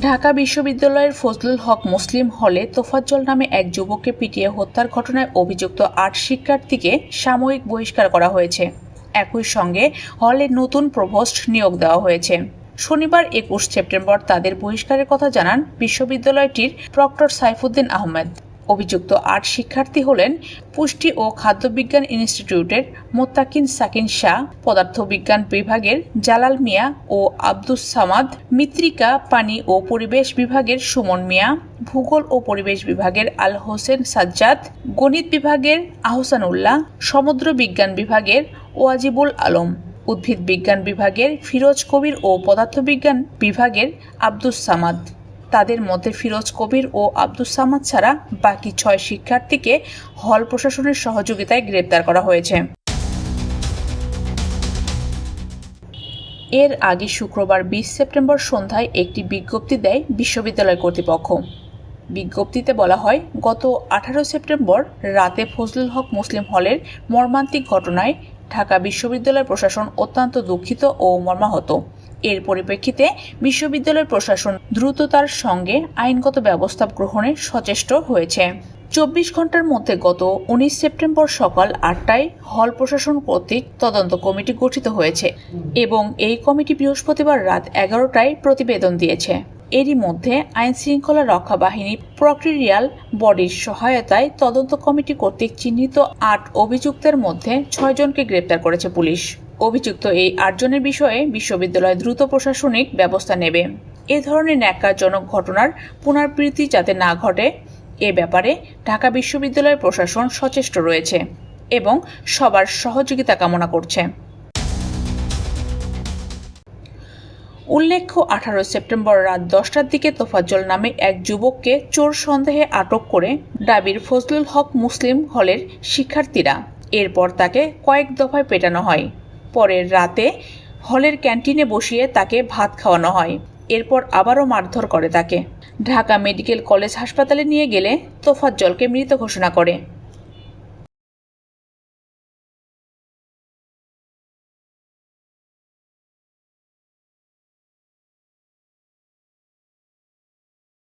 ঢাকা বিশ্ববিদ্যালয়ের ফজলুল হক মুসলিম হলে তোফাজ্জল নামে এক যুবককে পিটিয়ে হত্যার ঘটনায় অভিযুক্ত আট শিক্ষার্থীকে সাময়িক বহিষ্কার করা হয়েছে। একই সঙ্গে হলে নতুন প্রভোস্ট নিয়োগ দেওয়া হয়েছে। শনিবার একুশ সেপ্টেম্বর তাদের বহিষ্কারের কথা জানান বিশ্ববিদ্যালয়টির প্রক্টর সাইফুদ্দিন আহমেদ। অভিযুক্ত আট শিক্ষার্থী হলেন পুষ্টি ও খাদ্যবিজ্ঞান ইনস্টিটিউটের মোত্তাকিন সাকিন শাহ, পদার্থবিজ্ঞান বিভাগের জালাল মিয়া ও আব্দুস সামাদ, মৃত্তিকা, পানি ও পরিবেশ বিভাগের সুমন মিয়া, ভূগোল ও পরিবেশ বিভাগের আল হোসেন সাজ্জাদ, গণিত বিভাগের আহসানুল্লাহ, সমুদ্র বিজ্ঞান বিভাগের ওয়াজিবুল আলম, উদ্ভিদ বিজ্ঞান বিভাগের ফিরোজ কবির ও পদার্থবিজ্ঞান বিভাগের আব্দুস সামাদ। তাদের মধ্যে ফিরোজ কবির ও আব্দুস সামাদ ছাড়া বাকি ছয় শিক্ষার্থীকে হল প্রশাসনের সহযোগিতায় গ্রেপ্তার করা হয়েছে। এর আগে শুক্রবার বিশ সেপ্টেম্বর সন্ধ্যায় একটি বিজ্ঞপ্তি দেয় বিশ্ববিদ্যালয় কর্তৃপক্ষ। বিজ্ঞপ্তিতে বলা হয়, গত আঠারো সেপ্টেম্বর রাতে ফজলুল হক মুসলিম হলের মর্মান্তিক ঘটনায় ঢাকা বিশ্ববিদ্যালয় প্রশাসন অত্যন্ত দুঃখিত ও মর্মাহত। এর পরিপ্রেক্ষিতে বিশ্ববিদ্যালয় প্রশাসন দ্রুততার সঙ্গে আইনগত ব্যবস্থা গ্রহণে সচেষ্ট হয়েছে। চব্বিশ ঘণ্টার মধ্যে গত উনিশ সেপ্টেম্বর সকাল আটটায় হল প্রশাসন কর্তৃক তদন্ত কমিটি গঠিত হয়েছে এবং এই কমিটি বৃহস্পতিবার রাত এগারোটায় প্রতিবেদন দিয়েছে। এরই মধ্যে আইন শৃঙ্খলা রক্ষা বাহিনী প্রক্রিয়াল বডির সহায়তায় তদন্ত কমিটি কর্তৃক চিহ্নিত আট অভিযুক্তের মধ্যে ছয়জনকে গ্রেপ্তার করেছে পুলিশ। অভিযুক্ত এই আটজনের বিষয়ে বিশ্ববিদ্যালয় দ্রুত প্রশাসনিক ব্যবস্থা নেবে। এ ধরনের ন্যাক্কারজনক ঘটনার পুনরাবৃত্তি যাতে না ঘটে, এ ব্যাপারে ঢাকা বিশ্ববিদ্যালয় প্রশাসন সচেষ্ট রয়েছে এবং সবার সহযোগিতা কামনা করছে। উল্লেখ্য আঠারো সেপ্টেম্বর রাত দশটার দিকে তোফাজ্জল নামে এক যুবককে চোর সন্দেহে আটক করে ডাবির ফজলুল হক মুসলিম হলের শিক্ষার্থীরা। এরপর তাকে কয়েক দফায় পেটানো হয়। পরের রাতে হলের ক্যান্টিনে বসিয়ে তাকে ভাত খাওয়ানো হয়। এরপর আবারও মারধর করে তাকে। ঢাকা মেডিকেল কলেজ হাসপাতালে নিয়ে গেলে তোফাজ্জলকে মৃত ঘোষণা করে।